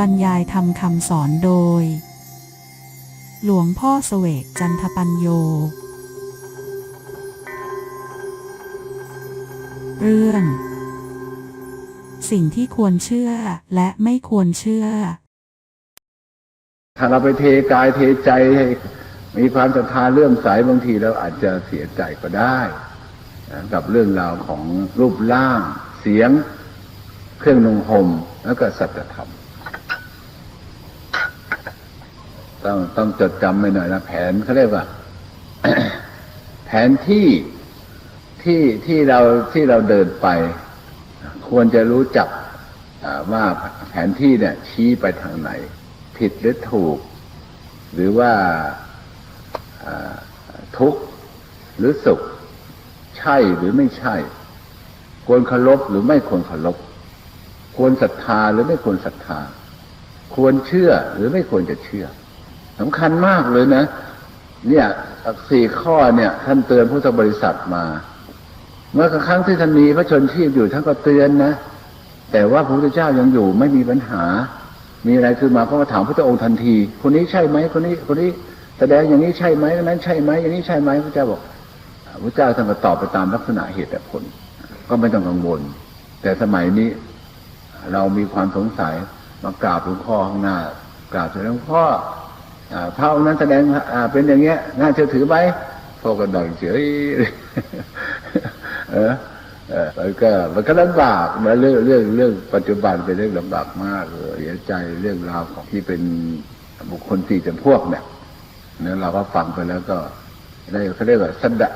บรรยายทำคำสอนโดย หลวงพ่อเสวกจันทปัญโย เรื่อง สิ่งที่ควรเชื่อและไม่ควรเชื่อ ถ้าเราไปเทกายเทใจให้มีความศรัทธาเลื่อมใสบางทีเราอาจจะเสียใจก็ได้ กับเรื่องราวของรูปร่าง เสียง เครื่องนุ่งห่มแล้วก็สัจธรรม ต้องต้องจดจำไปหน่อยนะแผนเขาเรียกว่า แผนที่ที่ที่เราที่เราเดินไป ควรจะรู้จักว่าแผนที่เนี่ย ชี้ไปทางไหน ผิดหรือถูก หรือว่าอ่าทุกข์หรือสุข ใช่หรือไม่ใช่ ควรเคารพหรือไม่ควรเคารพควรศรัทธาหรือไม่ควรศรัทธา ควรเชื่อหรือไม่ควรจะเชื่อ สำคัญมากเลยนะ เนี่ยสี่ข้อเนี่ย ท่านเตือนพุทธบริษัทมา เมื่อครั้งที่ท่านมีพระชนชีพอยู่ท่านก็เตือนนะ แต่ว่าพระพุทธเจ้ายังอยู่ไม่มีปัญหา มีอะไรขึ้นมาก็มาถามพระองค์ทันที คนนี้ใช่ไหมคนนี้คนนี้แสดงอย่างนี้ใช่ไหมนั้นใช่ไหมอย่างนี้ใช่ไหมพระเจ้าบอกพระเจ้าท่านก็ตอบไปตามลักษณะเหตุและผล ก็ไม่ต้องกังวล แต่สมัยนี้เรามีความสงสัยมากราบหลวงพ่อข้างหน้ากราบหลวงพ่อ พระองค์นั้นแสดงอ่าเป็นอย่างเงี้ยน่าเชื่อถือไหมพ่อก็ดอยเฉยเออเออมันก็มันก็ลำบากนะเรื่องเรื่องเรื่องปัจจุบันเป็นเรื่องลำบากมากเลยเสียใจเรื่องราวของที่เป็นบุคคลสี่จำพวกเนี่ยเนี่ยเราก็ฟังไปแล้วก็ได้เขาเรียกว่าสดา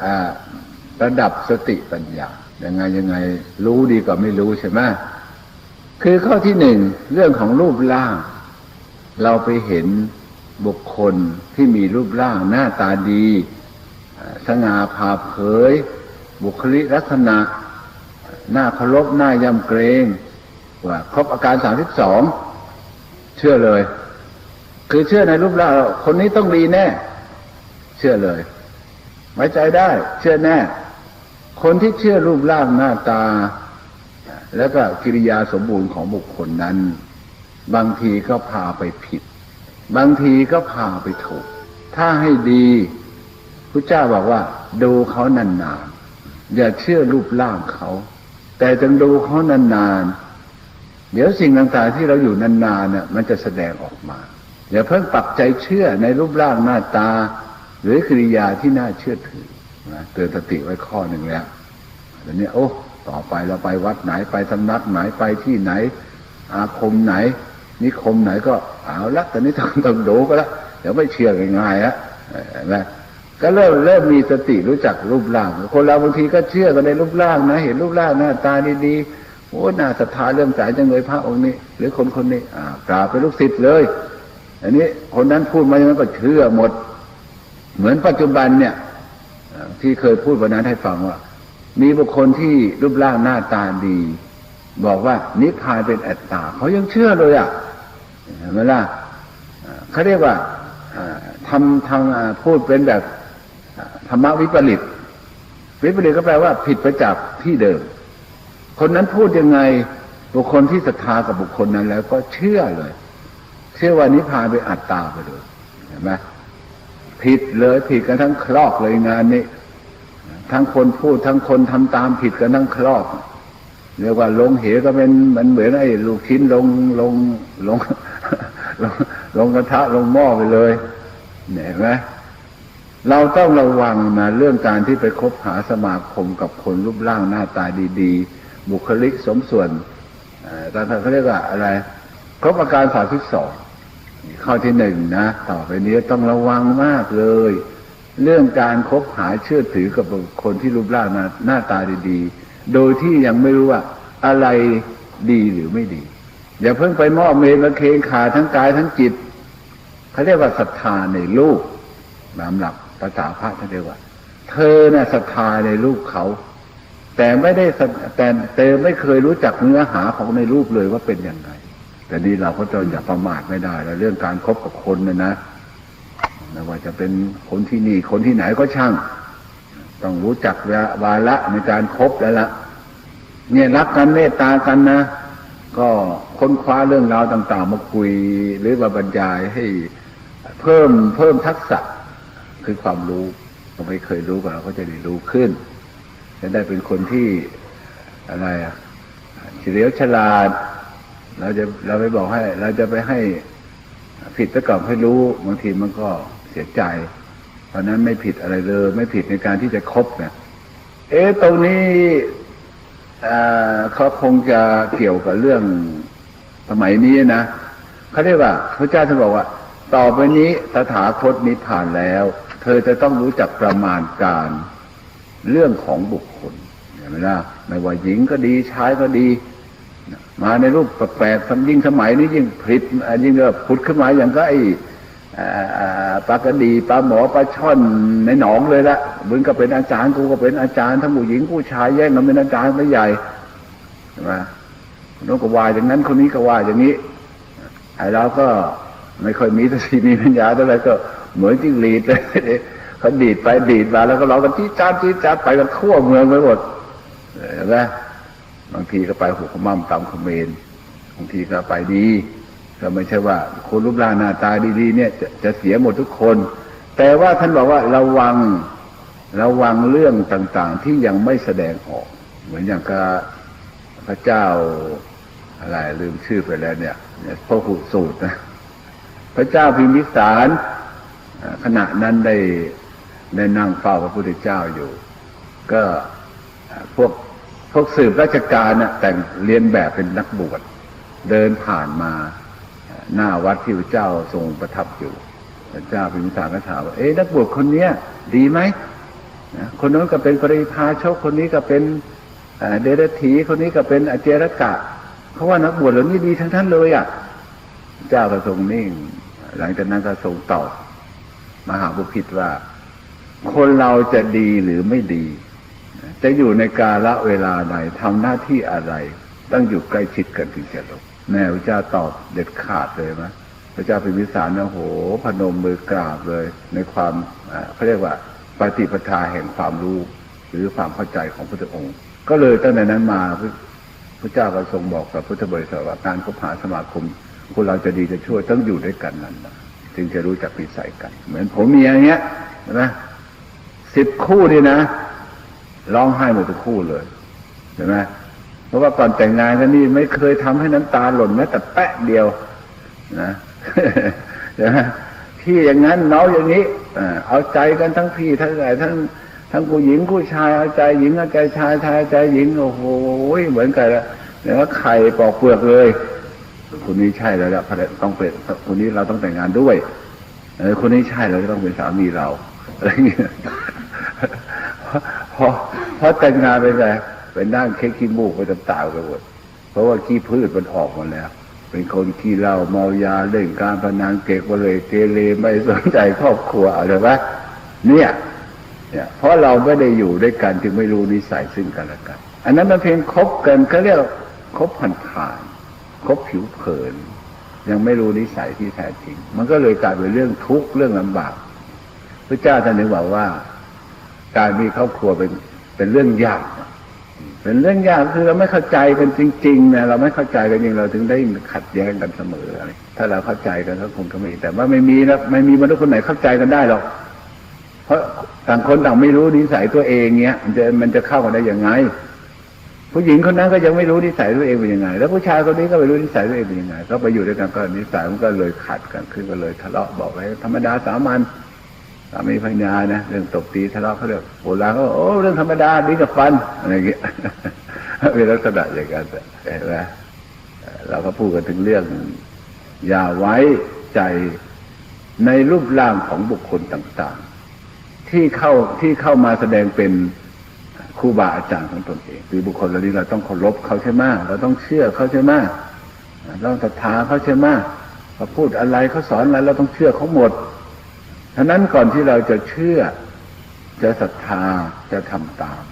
ระดับสติปัญญายังไงยังไงรู้ดีกว่าไม่รู้ใช่ไหมคือข้อที่หนึ่งเรื่องของรูปร่าง เราไปเห็น บุคคลที่มีรูปร่างหน้าตาดีสง่าผ่าเผย บุคลิกลักษณะ หน้าเคารพหน้ายำเกรงว่าครบอาการสามสิบสองเชื่อเลย คือเชื่อในรูปร่างคนนี้ต้องดีแน่ เชื่อเลยไว้ใจได้ เชื่อแน่ คนที่เชื่อรูปร่างหน้าตา แล้วก็กิริยาสมบูรณ์ของบุคคลนั้น บางทีก็พาไปผิด บางทีก็พาไปถูก ถ้าให้ดีพระเจ้าบอกว่า ดูเขานานๆ อย่าเชื่อรูปร่างเขา แต่จงดูเขานานๆ เดี๋ยวสิ่งต่างๆที่เราอยู่นานๆเนี่ยมันจะแสดงออกมาอย่าเพิ่งปักใจเชื่อในรูปร่างหน้าตา หรือกิริยาที่น่าเชื่อถือนะเตือนสติไว้ข้อหนึ่งแล้วเดี๋ยวนี้โอ้ต่อไปเราไปวัดไหนไปสำนักไหนไปที่ไหน อาคมไหน นิคมไหนก็เอาละตอนนี้ต้องต้องดูก็แล้วเดี๋ยวไม่เชื่อง่ายๆอะนไหมก็เริ่มเริ่มมีสติรู้จักรูปร่าง คนเราบางทีก็เชื่อกันในรูปร่างนะเห็นรูปร่างหน้าตาดีๆโอ้หน่าศรัทธาเริ่มสายจังเลยพระองค์นี้ หรือคนคนนี้อ่ากราบเป็นลูกศิษย์เลย อันนี้คนนั้นพูดมาอย่างนั้นก็เชื่อหมด เหมือนปัจจุบันเนี่ยที่เคยพูดวันนั้นให้ฟังว่า มีบุคคลที่รูปร่างหน้าตาดี บอกว่านิพพานเป็นอัตตาเขายังเชื่อเลยอะ เห็นไหมล่ะอ่าเขาเรียกว่าทำทางพูดเป็นแบบธรรมวิปริตวิปริตก็แปลว่าผิดไปจากที่เดิม คนนั้นพูดยังไงบุคคลที่ศรัทธากับบุคคลนั้นแล้วก็เชื่อเลย เชื่อว่านิพพานเป็นอัตตาไปเลยเห็นไหมผิดเลยผิดกันทั้งคลอกเลยงานนี้ ทั้งคนพูดทั้งคนทำตามผิดกันทั้งครอบเรียกว่าลงเหวก็เป็นมันเหมือนไอ้ลูกชิ้นลงลงลง ลงลงกระทะลงหม้อไปเลยเห็นไหมเราต้องระวังนะเรื่องการที่ไปคบหาสมาคมกับคนรูปร่างหน้าตาดีๆ บุคลิกสมส่วนอ่อตอนนั้นเขาเรียกว่าอะไร ครบอาการสามสิบสองข้อที่หนึ่งนะ ต่อไปนี้ต้องระวังมากเลย เรื่องการคบหาเชื่อถือกับคนที่รูปร่างหน้าหน้าตาดีๆ โดยที่ยังไม่รู้ว่าอะไรดีหรือไม่ดี อย่าเพิ่งไปมอบเมรเคงขาทั้งกายทั้งจิตเขาเรียกว่าศรัทธาในลูกตามหลักภาษาพระท่านเรียกว่า เธอน่ะศรัทธาในลูกเขา แต่ไม่ได้แต่เธอไม่เคยรู้จักเนื้อหาของในรูปเลยว่าเป็นยังไง แต่นี่เราก็จะอย่าประมาทไม่ได้แล้วเรื่องการคบกับคนนะนะไม่ว่าจะเป็นคนที่นี่คนที่ไหนก็ช่าง ต้องรู้จักวาระในการคบแล้วละเนี่ยรักกันเมตตากันนะ ก็ค้นคว้าเรื่องราวต่างๆ มาคุยหรือมาบรรยายให้เพิ่มเพิ่มทักษะคือความรู้เราไม่เคยรู้กันเราก็จะได้รู้ขึ้น จะได้เป็นคนที่อะไรอะเฉลียวฉลาด เราจะเราไปบอกให้ เราจะไปให้ผิดไปก่อนให้รู้บางทีมันก็เสียใจ เพราะนั้นไม่ผิดอะไรเลย ไม่ผิดในการที่จะคบเนี่ยเอ๊ะตรงนี้ เขาคงจะเกี่ยวกับเรื่องสมัยนี้นะเขาเรียกว่าพระเจ้าท่านบอกว่า ต่อไปนี้ตถาคตนิพพานแล้ว เธอจะต้องรู้จักประมาณการเรื่องของบุคคลเห็นไหมล่ะไม่ว่าหญิงก็ดีชายก็ดี มาในรูปแปลกๆยิ่งสมัยนี้ยิ่งผลิตยิ่งก็ผุดขึ้นมาอย่างก็ไอ้อ่าอ่าปลากระดีปลาหมอปลาช่อนในหนองเลยละ มึงก็เป็นอาจารย์กูก็เป็นอาจารย์ทั้งผู้หญิงผู้ชายแย่งกันเป็นอาจารย์ไม่ใหญ่ใช่ไหมคนโน้นก็ว่าอย่างนั้นคนนี้ก็ว่าอย่างนี้ไอ้เราก็ไม่ค่อยมีสติมีปัญญาเท่าไรก็เหมือนจิ้งหรีดเลยเขาดีดไปดีดมาแล้วก็เราก็จี้จ้าจี้จ้าไปกันทั่วเมืองไปหมดเห็นไหมบางทีก็ไปหัวขมั่มตามคอมเมนบางทีก็ไปดีก็ไม่ใช่ว่า คนรูปร่างหน้าตาดีๆเนี่ยจะจะเสียหมดทุกคน แต่ว่าท่านบอกว่าระวัง ระวังเรื่องต่างๆ ที่ยังไม่แสดงออก เหมือนอย่างกับพระเจ้าอะไรลืมชื่อไปแล้วเนี่ยพระหุสูตรนะพระเจ้าพิมพิสารขณะนั้นได้ได้นั่งเฝ้าพระพุทธเจ้าอยู่ ก็พวกพวกสืบราชการน่ะแต่งเรียนแบบเป็นนักบวชเดินผ่านมาหน้าวัดที่พระเจ้าทรงประทับอยู่ พระเจ้าพิมพิสารก็ถามว่าเอ๊ะนักบวชคนเนี้ย ดีไหม คนนั้นก็เป็นปริพาชกคนนี้ก็เป็นเดรัจฉีคนนี้ก็เป็นอเจรกะเขาว่านักบวชเหล่านี้ดีทั้งท่านเลยอะ เจ้าก็ทรงนิ่ง หลังจากนั้นก็ทรงตอบมหาบุพิตว่า คนเราจะดีหรือไม่ดี จะอยู่ในกาละเวลาใดทำหน้าที่อะไร ต้องอยู่ใกล้ชิดกันถึงจะรู้แม่พระเจ้าตอบเด็ดขาดเลยไหมพระเจ้าพิมพิสารนี่ยโห พนมมือกราบเลย ในความเขาเรียกว่า ปฏิปทาแห่งความรู้ หรือความเข้าใจของพระองค์ ก็เลยตั้งแต่นั้นมาพระเจ้าก็ทรงบอกกับพุทธบริษัทว่าการคบหาสมาคมคนเราจะดีจะช่วยต้องอยู่ด้วยกันนั่นนะจึงจะรู้จักนิสัยกัน เหมือนผมเมียอย่างเงี้ยนไหมสิบคู่นี่นะร้องไห้หมดทุกคู่เลยเห็นไหมเพราะว่าก่อนแต่งงานกันนี่ไม่เคยทำให้น้ำตาหล่นแม้แต่แปะเดียวนะเห็นไหมพี่อย่างนั้นน้องอย่างนี้ เอาใจกันทั้งพี่ทั้งอะไรทั้งทั้งผู้หญิงผู้ชายเอาใจหญิงเอาใจชายชายเอาใจหญิงโอ้โหเหมือนกันละแล้วาไข่ปอกเปลือกเลยคนนี้ใช่แล้วละภรรยาต้องเป็นคนนี้เราต้องแต่งงานด้วยเออคนนี้ใช่เราจะต้องเป็นสามีเราอะไรเงี้ยพอพอแต่งงานไปไงไปนั่งเค้กขี้มูกไปต่างๆไปหมดเพราะว่าขี้พืชมันออกหมาแล้ว เป็นคนขี้เหล้าเมายาเล่นการพนันเก็กไปเลยเกเรไม่สนใจครอบครัวอะไรวะเนี่ยเนี่ยเพราะเราไม่ได้อยู่ด้วยกันจึงไม่รู้นิสัยซึ่งกันและกัน อันนั้นมันเพียงคบกันเขาเรียกคบผ่านผ่านๆคบผิวเผิน ยังไม่รู้นิสัยที่แท้จริง มันก็เลยกลายเป็นเรื่องทุกข์เรื่องลำบากพระเจ้าท่านนึกบอกว่า การมีครอบครัวเป็นเป็นเรื่องยาก เป็นเรื่องยากคือเราไม่เข้าใจกันจริงๆนะเราไม่เข้าใจกันจริงเราถึงได้ขัดแย้งกันเสมอถ้าเราเข้าใจกันก็คงจะม่แต่ว่าไม่มีนะไม่มีมนุษย์คนไหนเข้าใจกันได้หรอกเพราะต่างคนต่างไม่รู้นิสัยตัวเองเนี้ยมันจะมันจะเข้ากันได้ยังไง ผู้หญิงคนนั้นก็ยังไม่รู้นิสัยตัวเองเป็นยังไง แล้วผู้ชายคนนี้ก็ไม่รู้นิสัยตัวเองเป็นยังไงก็ไปอยู่ด้วยกันก็นิสัยมันก็เลยขัดกันขึ้นก็เลยทะเลาะบอกไว้ธรรมดาสามัญามีภรรยานะเรื่องตบตีทะเลาะเขาเรียกโบราณเขาโอ้เรื่องธรรมดาดีกับฟันอะไรเงี้ยเป็นลักษณะอย่างนั้นแต่เห็นไหมเอ่อเราก็พูดกันถึงเรื่อง อย่าไว้ใจในรูปร่างของบุคคลต่างๆ ที่เข้าที่เข้ามาแสดงเป็นครูบาอาจารย์ของตนเองคือบุคคลเหล่านี้เราต้องเคารพเขาใช่ไหมเราต้องเชื่อเขาใช่ไหมเราต้องศรัทธาเขาใช่ไหมเขาพูดอะไรเขาสอนอะไรเราต้องเชื่อเขาหมด ฉะนั้นก่อนที่เราจะเชื่อ จะศรัทธาจะทำตาม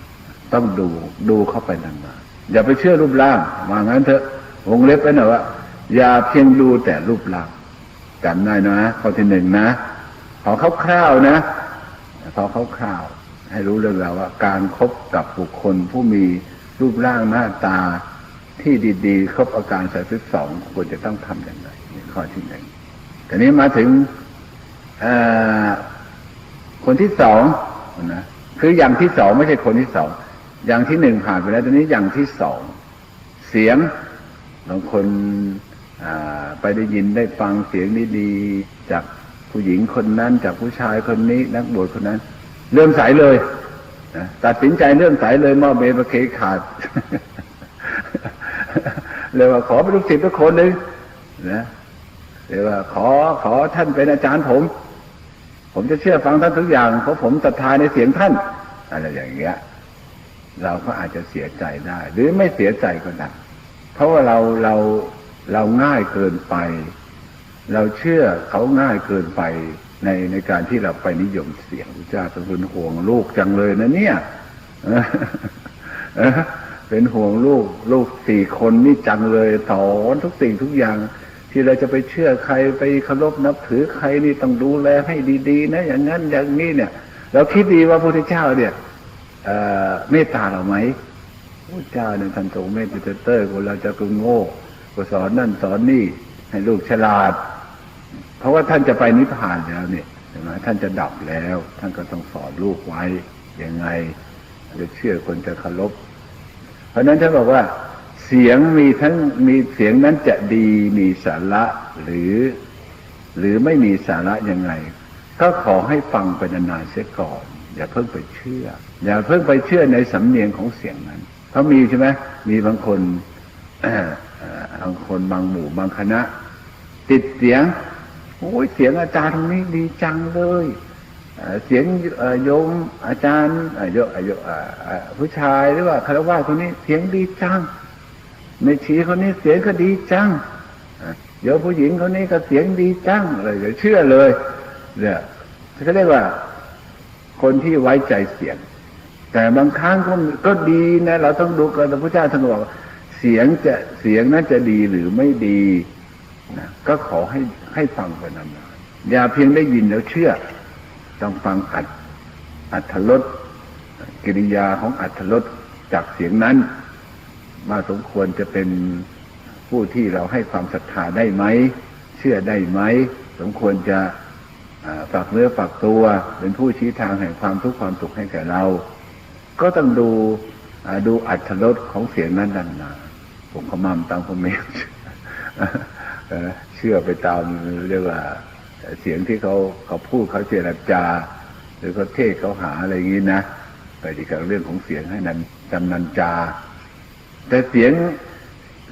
ต้องดูดูเข้าไปนานๆอย่าไปเชื่อรูปร่างวางั้นเถอะวงเล็บไปหน่อยว่า อย่าเพียงดูแต่รูปร่างจำได้นะข้อที่หนึ่งนะขอคร่าวๆนะขอคร่าวๆให้รู้เรื่องราวว่า การครบกับบุคคลผู้มีรูปร่างหน้าตาที่ดีๆ ครบอาการสายสิบสองควรจะต้องทำอย่างไรข้อที่หนึ่งทีนี้มาถึง คนที่สองนะคืออย่างที่สองไม่ใช่คนที่สองอย่างที่หนึ่งผ่านไปแล้วตอนนี้อย่างที่สองเสียงบางคนไปได้ยินได้ฟังเสียงดีๆจากผู้หญิงคนนั้นจากผู้ชายคนนี้ นักบวชคนนั้น เริ่มสายเลยนะตัดสินใจเริ่มสายเลยมอบเบประเคขาดเลยว่าขอเป็นลูกศิษย์ทุกคนหนึ่งนะเลยว่าขอขอท่านเป็นอาจารย์ผม ผมจะเชื่อฟังท่านทุกอย่าง เพราะผมศรัทธาในเสียงท่านอะไรอย่างเงี้ย เราก็อาจจะเสียใจได้ หรือไม่เสียใจก็ได้เพราะว่าเราเราเราง่ายเกินไป เราเชื่อเขาง่ายเกินไปในในการที่เราไปนิยมเสียงพระเจ้าทรงเป็นห่วงลูกจังเลยนะเนี่ยเป็นห่วงลูก ลูกสี่คนนี่จังเลยสอนทุกสิ่งทุกอย่าง ที่เราจะไปเชื่อใครไปเคารพนับถือใครนี่ต้องดูแลให้ดีๆ นะ อย่างนั้นอย่างนี้เนี่ย เราคิดดีว่าพระพุทธเจ้าเนี่ยเมตตาเราไหมพระเจ้าเนี่ยท่านทรงเมตตาเตอร์คนเราจะกุโง่ก็สอนนั่นสอนนี่ ให้ลูกฉลาด เพราะว่าท่านจะไปนิพพานแล้วเนี่ยใช่ไหมท่านจะดับแล้ว ท่านก็ต้องสอนลูกไว้ยังไงจะเชื่อคนจะเคารพเพราะนั้นท่านบอกว่า เสียงมีทั้งมีเสียงนั้นจะดีมีสาระหรือ หรือไม่มีสาระยังไง ก็ขอให้ฟังไปนานๆเสียก่อน อย่าเพิ่งไปเชื่อ อย่าเพิ่งไปเชื่อในสำเนียงของเสียงนั้นเพราะมีใช่ไหมมีบางคนบางคนบางหมู่บางคณะ ติดเสียงโอ้ยเสียงอาจารย์ตรงนี้ดีจังเลยเสียงโยมอาจารย์เอ่อโยมเยอ่อเอ่อผู้ชายหรือว่าคารวะคนนี้เสียงดีจัง แม่ชีคนนี้เสียงก็ดีจังเอ่อโยมผู้หญิงคนนี้ก็เสียงดีจังเลยเดี๋ยวเชื่อเลยเนี่ยเขาเรียกว่า คนที่ไว้ใจเสียง แต่บางครั้งก็ก็ดีนะ เราต้องดูกันพระพุทธเจ้าท่านบอกเสียงจะเสียงนั้นจะดีหรือไม่ดีนะก็ขอให้ให้ฟังไปนานๆอย่าเพียงได้ยินแล้วเชื่อ ต้องฟังอัดอัธรสกิริยาของอัธรสจากเสียงนั้น ว่าสมควรจะเป็นผู้ที่เราให้ความศรัทธาได้ไหม เชื่อได้ไหม สมควรจะฝากเนื้อฝากตัว เป็นผู้ชี้ทางแห่งความทุกข์ความสุขให้แก่เรา ก็ต้องดูดูอัธรสของเสียงนั้นดันนาผมขมามตามคอมเมนต์เอ่อเชื่อไปตามเรียกว่า เสียงที่เขาเขาพูดเขาเจรจา หรือเขาเทศเขาหาอะไรอย่างนี้นะไปที่กับเรื่องของเสียงให้นันจำนันจา แต่เสียง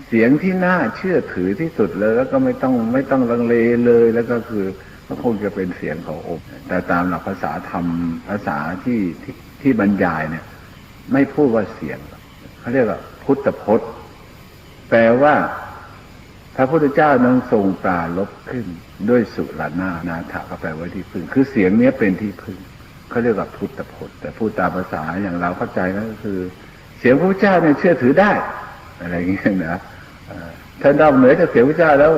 เสียงที่น่าเชื่อถือที่สุดเลย แล้วก็ไม่ต้องไม่ต้องลังเลเลย แล้วก็คือก็คงจะเป็นเสียงของอบแต่ตามหลักภาษาธรรมภาษาที่ที่ที่บรรยายเนี่ย ไม่พูดว่าเสียงเขาเรียกว่าพุทธพจน์ แปลว่าพระพุทธเจ้านั้นทรงปราลบขึ้น ด้วยสุรนานาถาก็แปลว่าที่พึ่ง คือเสียงเนี้ยเป็นที่พึ่งเขาเรียกว่าพุทธพจน์ แต่พูดตามภาษาอย่างเราเข้าใจก็คือ เสียงพระพุทธเจ้าเนี่ยเชื่อถือได้ อะไรอย่างเงี้ยนะเอ่อถ้านอกเหนือจากเสียงพระเจ้าแล้ว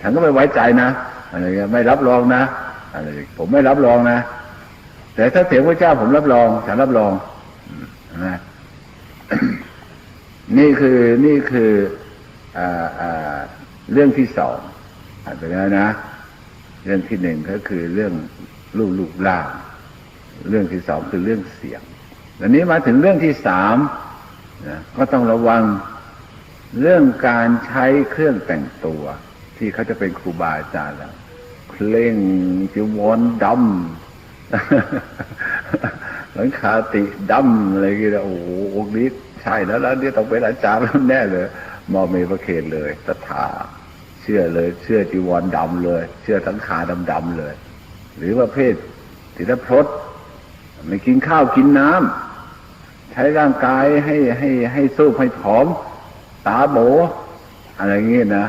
ฉันก็ไม่ไว้ใจนะอะไรเงี้ยไม่รับรองนะอะไรผมไม่รับรองนะ แต่ถ้าเสียงพระเจ้าผมรับรอง ฉันรับรองนะนี่คือนี่คืออ่าอ่าเรื่องที่สองผ่านไปแล้วนะ เรื่องที่หนึ่งก็คือเรื่องรูปรูปร่าง เรื่องที่สองคือเรื่องเสียง อันนี้มาถึงเรื่องที่สามก็ต้องระวังเรื่องการใช้เครื่องแต่งตัว ที่เขาจะเป็นครูบาอาจารย์แล้วเคร่งจิวรดำหลังคาติดำอะไรอย่างเงี้ยโอ้โหองค์นี้ใช่แล้วแล้วเนี่ยต้องเป็นอาจารย์แล้วแน่เลยมอเมพระเคนเลยตถาเชื่อเลย เชื่อจีวรดำเลย เชื่อทั้งขาดำๆเลย หรือประเภทศิลพรตไม่กินข้าวกินน้ำ ใช้ร่างกายให้ให้ให้สู้ให้ผอม ตาโบอะไรเงี้ยนะ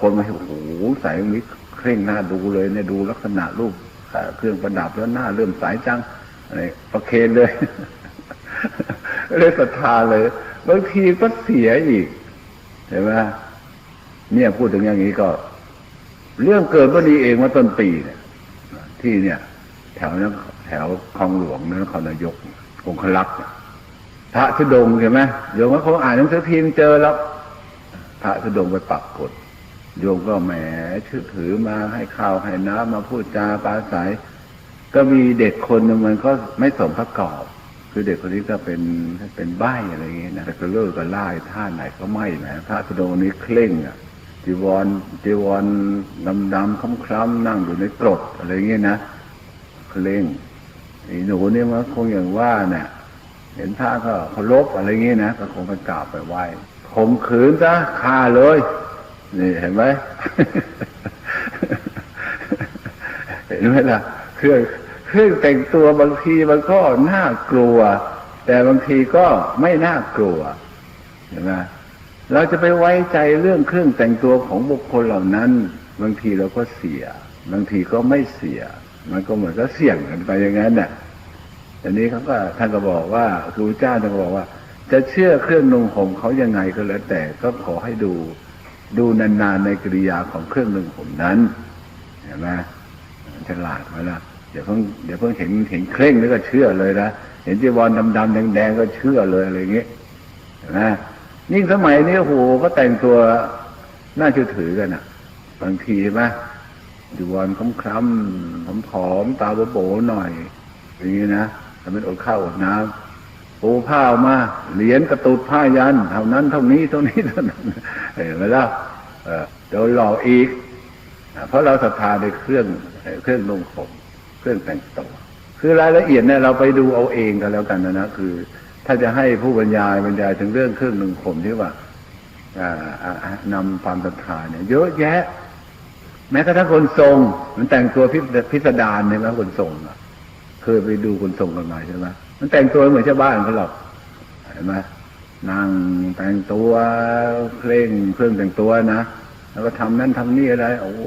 คนมาโอ้โหใส่มิเคร่งหน้าดูเลยเนี่ยดูลักษณะรูปเครื่องประดับแล้วหน้าเริ่มสายจังอะไรประเคนเลยเลยศรัทธาเลยบางทีก็เสียอีกเห็นไหมเนี่ยพูดถึงอย่างนี้ก็ เรื่องเกิดวันนี้เองว่าต้นปีเนี่ย ที่เนี่ย แถวนั้นแถวคลองหลวงนนครนายก องคลักษณ์เนี่ยพระธุดงค์ใช่ไหมโยมก็คงอ่านหนังสือพิมพ์เจอแล้ว พระธุดงค์ไปปักกฎโยมก็แหมชื่อถือมาให้ข้าวให้น้ำมาพูดจาปราศัย ก็มีเด็กคนนึงมันก็ไม่สมประกอบ คือเด็กคนนี้ก็เป็นเป็นใบ้อะไรอย่างเงี้ยนะแต่ก็เลิกก็ไล่ท่าไหนก็ไม่แหมพระธุดงค์นี้เคร่งอะจีวรจีวรดำดำๆคล้ำนั่งอยู่ในกรดอะไรอย่างเงี้ยนะเคร่ง ไอ้หนูเนี่ยมันคงอย่างว่าเนี่ย เห็นพระก็เคารพอะไรเงี้ยนะก็คงไปกราบไปไหว้ข่มขืนซะฆ่าเลย นี่เห็นไหมเห็นไหมล่ะเครื่องเครื่องแต่งตัวบางทีมันก็น่ากลัว แต่บางทีก็ไม่น่ากลัวเห็นไหมเราจะไปไว้ใจเรื่องเครื่องแต่งตัวของบุคคลเหล่านั้น บางทีเราก็เสีย บางทีก็ไม่เสีย มันก็เหมือนก็เสี่ยงกันไปอย่างนั้นน่ะอันนี้เขาก็ท่านก็บอกว่าครูเจ้าท่านก็บอกว่า จะเชื่อเครื่องนุ่งห่มเขายังไงก็แล้วแต่ก็ขอให้ดูดูนานๆในกิริยาของเครื่องนุ่งห่มนั้นเห็นไหมฉลาดไหมล่ะเดี๋ยวเพิ่งเดี๋ยวเพิ่งเห็นเห็นเคร่งแล้วก็เชื่อเลยนะเห็นจีวรดำๆแดงๆก็เชื่อเลยอะไรอย่างเงี้ยเห็นไหมยิ่งสมัยนี้โอ้โหก็แต่งตัวน่าเชื่อถือกันอะ บางทีใช่ไหม จีวรคล้ำๆผอมๆตาโบๆหน่อย อย่างนี้นะทำเป็นอดข้าวอดน้ำปูผ้ามา เหรียญกระตุดผ้ายันเท่านั้นเท่านี้เท่านี้เท่านั้นเห็นไหมล่ะเออโดนหลอกอีก เพราะเราศรัทธาในเครื่องเครื่องนุ่งห่มเครื่องแต่งตัวคือรายละเอียดเนี่ยเราไปดูเอาเองกันแล้วกันนะนะคือ ถ้าจะให้ผู้บรรยายบรรยายถึงเรื่องเครื่องนุ่งห่มที่ว่านำความศรัทธาเนี่ย เยอะแยะ แม้กระทั่งคนทรง มันแต่งตัวพิพิสดารใช่ไหมคนทรงอะเคยไปดูคนส่งกันมาใช่ไหมมันแต่งตัวเหมือนชาวบ้านเขาหรอกเห็นไหมนั่งแต่งตัวเคร่งเครื่องแต่งตัวนะแล้วก็ทำนั่นทำนี่อะไรโอ้โห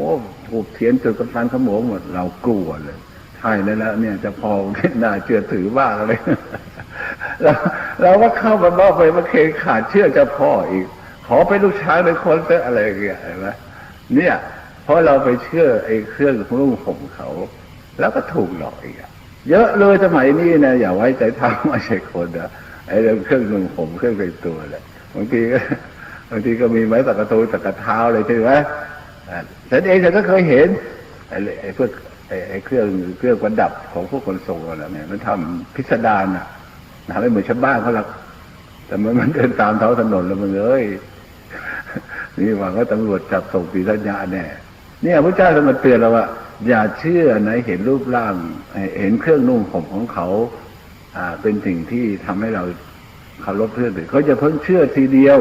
ถูกเทียนจุดกำฟันขโมงหมดเรากลัวเลยใช่แล้วแล้วเนี่ยจะพอน่าเชื่อถือบ้างอะไรเราเราก็เข้ามาบอกไปมาเคยขาดเชื่อจะพ่ออีก ขอไปนลูกช้างเป็นคนเตอะอะไรอย่างเงี้ยเห็นไหมเนี่ย ราะเราไปเชื่อไอ้เครื่องนุ่งห่มเขา แล้วก็ถูกหลอกอีกเยอะเลยสมัยนี้นะอย่าไว้ใจทางไม่ใช่คนนะไอ้เรื่องเครื่องนุ่งห่มเครื่องแต่งตัวแหละบางทีก็บางทีก็มีไม้ตะกะตูตะกะเท้าเลยใช่ไหมอ่าฉันเองฉันก็เคยเห็นไอ้ไอ้พวกไอ้เครื่องเครื่องประดับของพวกคนทรงอะไรเนี่ยมันทำพิสดารน่ะทำให้เหมือนชาวบ้านเขาหรอกแต่มันมันเดินตามท้องถนนแล้วมันเอ้ยนี่หวังว่าตำรวจจับส่งปีสัญญาแน่ เนี่ยพระเจ้าท่านมาเตือนเราว่า อย่าเชื่อในเห็นรูปร่าง เห็นเครื่องนุ่งห่มของเขา อ่า เป็นสิ่งที่ทำให้เราเคารพเพื่อนเขาจะเพิ่งเชื่อทีเดียว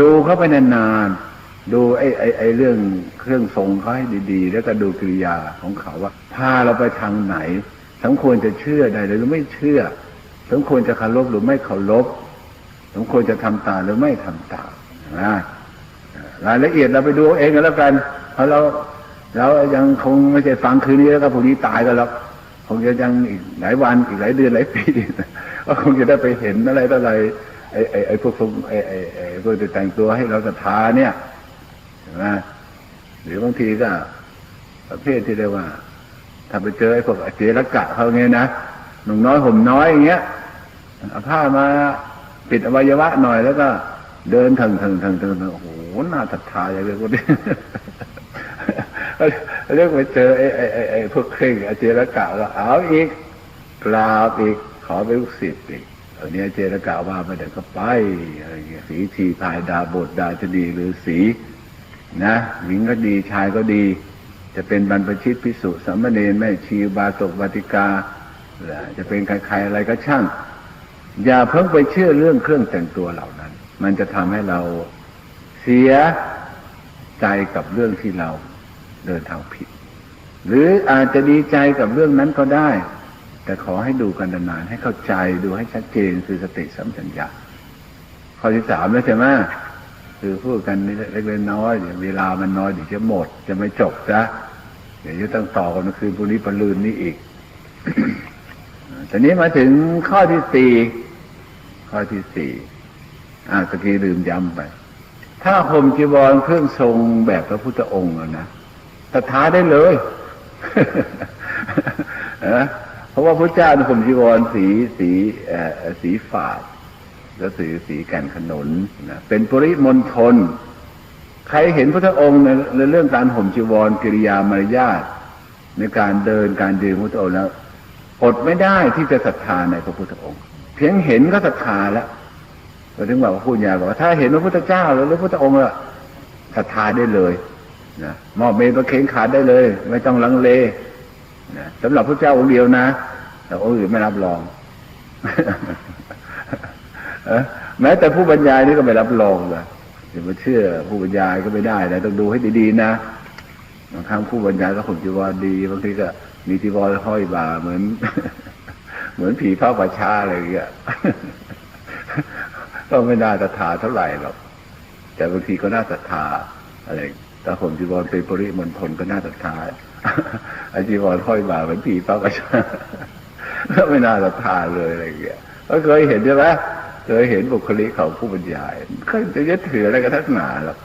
ดูเข้าไปนานๆดูไอ้ไอ้ไอ้เรื่องเครื่องทรงเขาให้ดีๆ แล้วก็ดูกิริยาของเขาว่า พาเราไปทางไหนสมควรจะเชื่อใดหรือไม่เชื่อสมควรจะเคารพหรือไม่เคารพสมควรจะทำตามหรือไม่ทำตามนะรายละเอียดเราไปดูเองกันแล้วกัน เพราะเราเรายังคงไม่ใช่ฟังคืนนี้แล้วก็พรุ่งนี้ตายกันแล้วคงจะยังอีกหลายวันอีกหลายเดือนหลายปีก็คงจะได้ไปเห็นอะไรต่ออะไรไอ้ไอ้ไอ้พวกไอ้ไอ้ไอ้พวกที่แต่งตัวให้เราศรัทธาเนี่ยเห็นไหมหรือบางทีก็ประเภทที่เรียกว่า ถ้าไปเจอไอ้พวกเจรกะเขาเงี้ยนะหนุ่มน้อยห่มน้อยอย่างเงี้ยเอาผ้ามาปิดอวัยวะหน่อยแล้วก็ เดินถึงถึงถึงถึงโอ้โหน่าศรัทธาอย่างเลยพวกนี้ เรียกไปเจอไอ้ไอ้ไอ้ไอ้พวกเคร่งอาเจรกะก็เอาอีกกราบอีกขอไปลูกศิษย์อีกอันนี้อาเจรกะว่าไปเดี๋ยวก็ไปอะไรเงี้ยสีทีพายดาบทดาจะดีหรือสีนะหญิงก็ดีชายก็ดี จะเป็นบรรพชิตพิสุสัมมเนรแม่ชีบาตกบาติกาจะเป็นใครๆอะไรก็ช่าง อย่าเพิ่งไปเชื่อเรื่องเครื่องแต่งตัวเหล่านั้น มันจะทำให้เราเสียใจกับเรื่องที่เรา เดินทางผิด หรืออาจจะดีใจกับเรื่องนั้นก็ได้ แต่ขอให้ดูกันนานๆให้เข้าใจดูให้ชัดเจนคือสติสัมปชัญญะข้อที่สามแล้วใช่ไหมคือพูดกันเล็กๆน้อยๆเวลามันน้อยเดี๋ยวจะหมด จะไม่จบจ้ะเดี๋ยวจะต้องต่อกันคืนพรุ่งนี้ปรืนนี้อีกทีนี้มาถึงข้อที่สี่ข้อที่สี่อ่าตะกี้ลืมย้ำไป ถ้าห่มจีวรเครื่องทรงแบบพระพุทธองค์อะนะ ศรัทธาได้เลยเพราะว่าพระเจ้าห่มจีวรสีสีสีฝาดก็สือสีแก่นขนนนะเป็นปริมณฑลใครเห็นพระองค์ในเรื่องการห่มจีวรกิริยามารยาทในการเดินการยืนพระองค์แล้วอดไม่ได้ที่จะศรัทธาในพระพุทธองค์ เพียงเห็นก็ศรัทธาแล้วเราถึงบอกว่าพูดยาบอกว่าถ้าเห็นพระพุทธเจ้าหรือพระพุทธองค์ละศรัทธาได้เลย นะมอบเมตประเคนขาดได้เลย ไม่ต้องลังเลนะสำหรับพระเจ้าองค์เดียวนะแต่องค์อื่นไม่รับรองเอแม้แต่ผู้บรรยายนี่ก็ไม่รับรองเลยอย่ามาเชื่อผู้บรรยายก็ไม่ได้นะต้องดูให้ดีๆนะบางครั้งผู้บรรยายก็ข่มจีวรดีบางทีก็มีจีวรห้อยบ่าเหมือน เหมือนผีผ้าป่าช้าอะไรอย่างเงี้ยก็ไม่น่าศรัทธาเท่าไหร่หรอกแต่บางทีก็น่าศรัทธาอะไร แต่ผมจีวรเป็นปริมณฑลก็น่าศรัทธาอาจีวรห้อยบ่าเหมือนผีผ้าป่าช้าก็ไม่น่าศรัทธาเลยอะไรอย่างเงี้ยก็เคยเห็นใช่ไหมเคยเห็นบุคลิกของผู้บรรยายเคยจะยึดถืออะไรกันทักหนาหรอก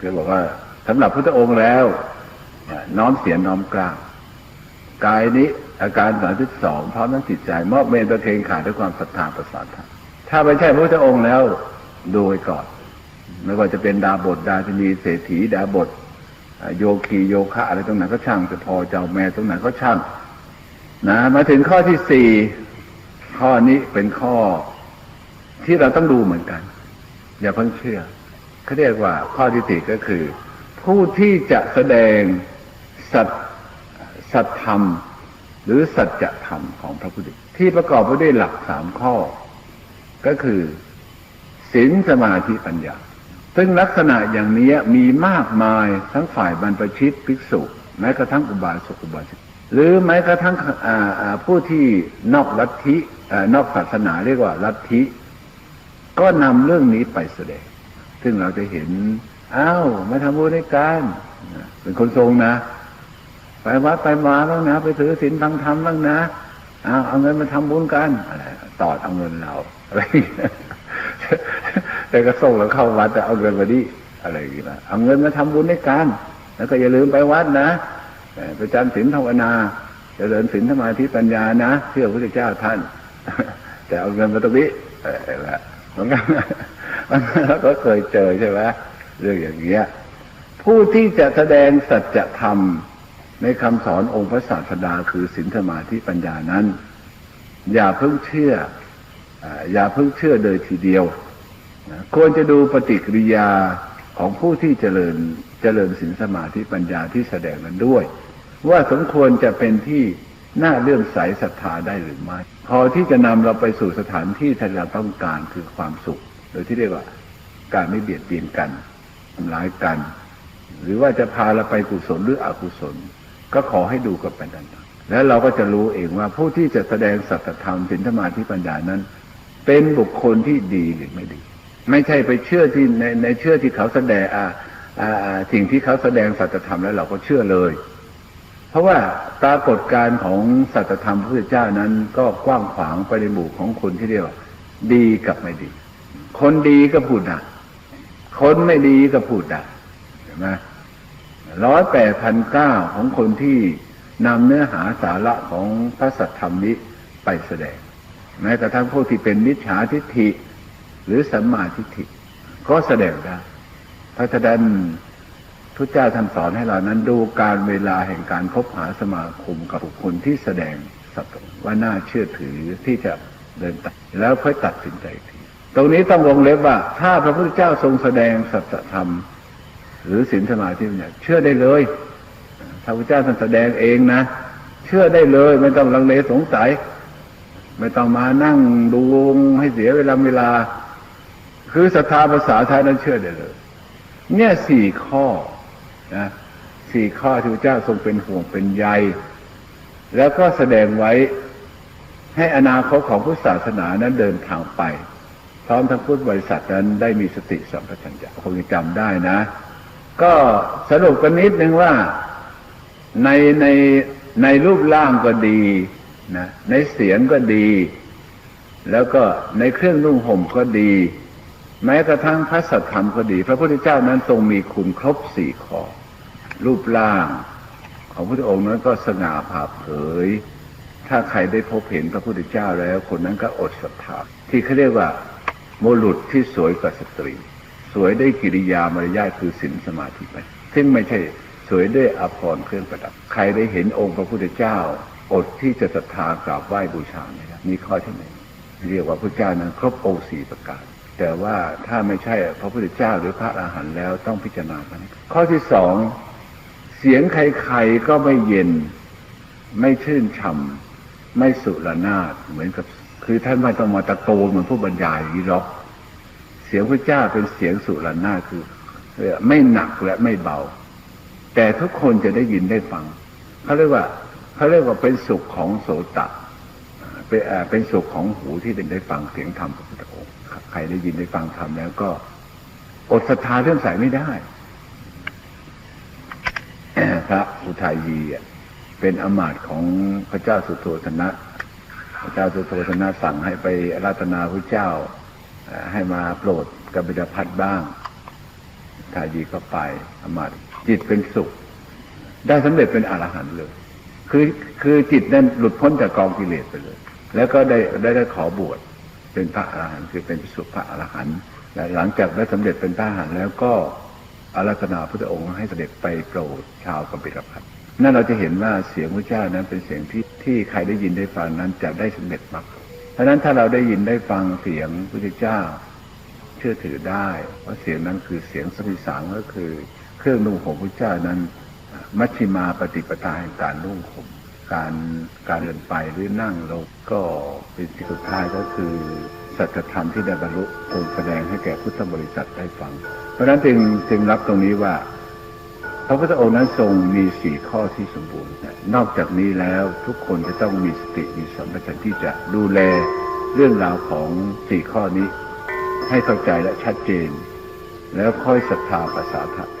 คือบอกว่าสำหรับพระองค์แล้ว น้อมเสียน้อมกล้าวกายนี้อาการสามสิบสองพร้อมทั้งจิตใจ มอบเมตตาเทงขาดด้วยความศรัทธาประสานถ้าไม่ใช่พระพุทธองค์แล้วดูไว้ก่อน ไม่ว่าจะเป็นดาบทดาชนีเศรษฐีดาบทโยคีโยคะอะไรตรงไหนก็ช่างจะพอเจ้าแม่ตรงไหนก็ช่างนะมาถึงข้อที่สี่ข้อนี้เป็นข้อที่เราต้องดูเหมือนกัน อย่าเพิ่งเชื่อเขาเรียกว่าข้อที่สี่ก็คือ ผู้ที่จะแสดงสัตสัตธรรม หรือสัจธรรมของพระพุทธที่ประกอบไปด้วยหลักสามข้อ ก็คือศีลสมาธิปัญญา ซึ่งลักษณะอย่างนี้มีมากมายทั้งฝ่ายบรรพชิตภิกษุ แม้กระทั่งอุบาสกอุบาสิกหรือแม้กระทั่งผู้ที่นอกลัทธินอกศาสนาเรียกว่าลัทธิ ก็นำเรื่องนี้ไปแสดง ซึ่งเราจะเห็นอ้าวมาทำบุญในการเป็นคนทรงนะ ไปวัดไปมาบ้างนะ ไปถือศีลฟังธรรมบ้างนะเอาเอาเงินมาทำบุญกันอะไรตอดเอาเงินเราอะไร แต่ก็ส่งเราเข้าวัดแต่เอาเงินมาดิอะไรอย่างเงี้ยเอาเงินมาทำบุญในการแล้วก็อย่าลืมไปวัดนะเอ่อไปจำศีลภาวนาเจริญศีลสมาธิปัญญานะเชื่อพระพุทธเจ้าท่าน แต่เอาเงินมาตรงนี้ออละเหมือนกันมันเราก็เคยเจอใช่ไหมเรื่องอย่างเงี้ยผู้ที่จะแสดงสัจธรรมในคำสอนองค์พระศาสดาคือศีลสมาธิปัญญานั้น อย่าเพิ่งเชื่ออ่าอย่าเพิ่งเชื่อโดยทีเดียว นะควรจะดูปฏิกิริยาของผู้ที่เจริญเจริญศีลสมาธิปัญญาที่แสดงนั้นด้วย ว่าสมควรจะเป็นที่น่าเลื่อมใสศรัทธาได้หรือไม่พอที่จะนำเราไปสู่สถานที่ที่เราต้องการคือความสุข โดยที่เรียกว่าการไม่เบียดเบียนกันทำร้ายกัน หรือว่าจะพาเราไปกุศลหรืออกุศล ก็ขอให้ดูกับเป็นนั้นแล้วเราก็จะรู้เองว่าผู้ที่จะแสดงสัจธรรมสินธรรมาธิปัญญานั้น เป็นบุคคลที่ดีหรือไม่ดี ไม่ใช่ไปเชื่อที่ในในเชื่อที่เขาแสดงอ่าอ่าสิ่งที่เขาแสดงสัจธรรมแล้วเราก็เชื่อเลย เพราะว่าปรากฏการณ์ของสัจธรรมพระพุทธเจ้านั้นก็กว้างขวางไปในหมู่ของคนที่เรียกว่าดีกับไม่ดี คนดีก็พูดได้คนไม่ดีก็พูดได้เห็นไหมร้อยแปดพันเก้าของคนที่นำเนื้อหาสาระของพระสัทธรรมนี้ไปแสดงแม้กระทั่งพวกที่เป็นมิจฉาทิฏฐิ หรือสัมมาทิฏฐิก็แสดงได้ เพราะฉะนั้นพระเจ้าท่านสอนให้เรานั้นดูการเวลาแห่งการคบหาสมาคมกับบุคคลที่แสดงสัตว์ว่าน่าเชื่อถือที่จะเดินตัดแล้วค่อยตัดสินใจที ตรงนี้ต้องวงเล็บว่า ถ้าพระพุทธเจ้าทรงแสดงสัจธรรม หรือศีลสมาธิเนี่ยเชื่อได้เลยพระพุทธเจ้าท่านแสดงเองนะเชื่อได้เลย ไม่ต้องลังเลสงสัย ไม่ต้องมานั่งดูให้เสียเวลาเวลา คือศรัทธาภาษาไทยนั้นเชื่อได้เลย เนี่ยสี่ข้อนะสี่ข้อที่พระเจ้าทรงเป็นห่วงเป็นใย แล้วก็แสดงไว้ให้อนาคตของพุทธศาสนานั้นเดินทางไป พร้อมทั้งพุทธบริษัทนั้นได้มีสติสัมปชัญญะคงจะจำได้นะ ก็สรุปกันนิดนึงว่าในในในรูปร่างก็ดีนะในเสียงก็ดี แล้วก็ในเครื่องนุ่งห่มก็ดี แม้กระทั่งพระสัทธรรมก็ดี พระพุทธเจ้านั้นทรงมีคุณครบสี่ข้อรูปร่างของพระองค์นั้นก็สง่าผ่าเผย ถ้าใครได้พบเห็นพระพุทธเจ้าแล้ว คนนั้นก็อดศรัทธาที่เขาเรียกว่าบุรุษที่สวยกว่าสตรี สวยด้วยกิริยามารยาทคือศีลสมาธิไปซึ่งไม่ใช่สวยด้วยอภรณ์เครื่องประดับ ใครได้เห็นองค์พระพุทธเจ้า อดที่จะศรัทธากราบไหว้บูชาไม่ได้นี่ข้อที่หนึ่งเรียกว่าพระเจ้านั้นครบองค์สี่ประการ แต่ว่าถ้าไม่ใช่พระพุทธเจ้าหรือพระอรหันต์แล้วต้องพิจารณากันข้อที่สองเสียงใครๆก็ไม่เย็น ไม่ชื่นช่ำไม่สุรนาถเหมือนกับ คือท่านไม่ต้องมาตะโกนเหมือนผู้บรรยายอย่างนี้หรอก เสียงพระเจ้าเป็นเสียงสุรนาถคือไม่หนักและไม่เบา แต่ทุกคนจะได้ยินได้ฟังเขาเรียกว่าเขาเรียกว่าเป็นสุขของโสตะเป็นเป็นสุขของหูที่ได้ได้ฟังเสียงธรรม ระพุทธองค์ใครได้ยินได้ฟังธรรมแล้วก็อดศรัทธาเรื่องใสไม่ได้พระอุทัยยีเป็นอมาตย์ของพระเจ้าสุโธธนะ พระเจ้าสุโธธนะสั่งให้ไปราธนาพระเจ้า ให้มาโปรดกบิดพัดบ้างทายีก็ไปอมาตย์จิตเป็นสุข ได้สำเร็จเป็นอรหันต์เลย คือคือจิตนั้นหลุดพ้นจากกองกิเลสไปเลย แล้วก็ได้ได้ได้ขอบวช เป็นพระอรหันต์คือเป็นพิสุพระอรหันต์และหลังจากได้สำเร็จเป็นพระอรหันต์แล้วก็อาราธนาพระองค์ให้เสด็จไปโปรดชาวกบิลพัทนั่นเราจะเห็นว่าเสียงพระเจ้านั้นเป็นเสียงที่ที่ใครได้ยินได้ฟังนั้นจะได้สำเร็จมากเพราะนั้นถ้าเราได้ยินได้ฟังเสียงพระเจ้า เชื่อถือได้ว่าเสียงนั้นคือเสียงสมิสางก็คือ เครื่องนุ่งห่มพระเจ้านั้น มัชฌิมาปฏิปทาแห่งการนุ่งห่ม การการเดินไปหรือนั่งลงก็เป็นสิ่งสุดท้ายก็คือสัจธรรมที่ได้บรรลุทรงแสดงให้แก่พุทธบริษัทได้ฟัง เพราะนั้นจึงจึงรับตรงนี้ว่า พระพุทธองค์นั้นทรงมีสี่ข้อที่สมบูรณ์ นอกจากนี้แล้วทุกคนจะต้องมีสติมีสัมปชัญญะที่จะดูแลเรื่องราวของสี่ข้อนี้ ให้เข้าใจและชัดเจน แล้วค่อยศรัทธาภาษาธรรม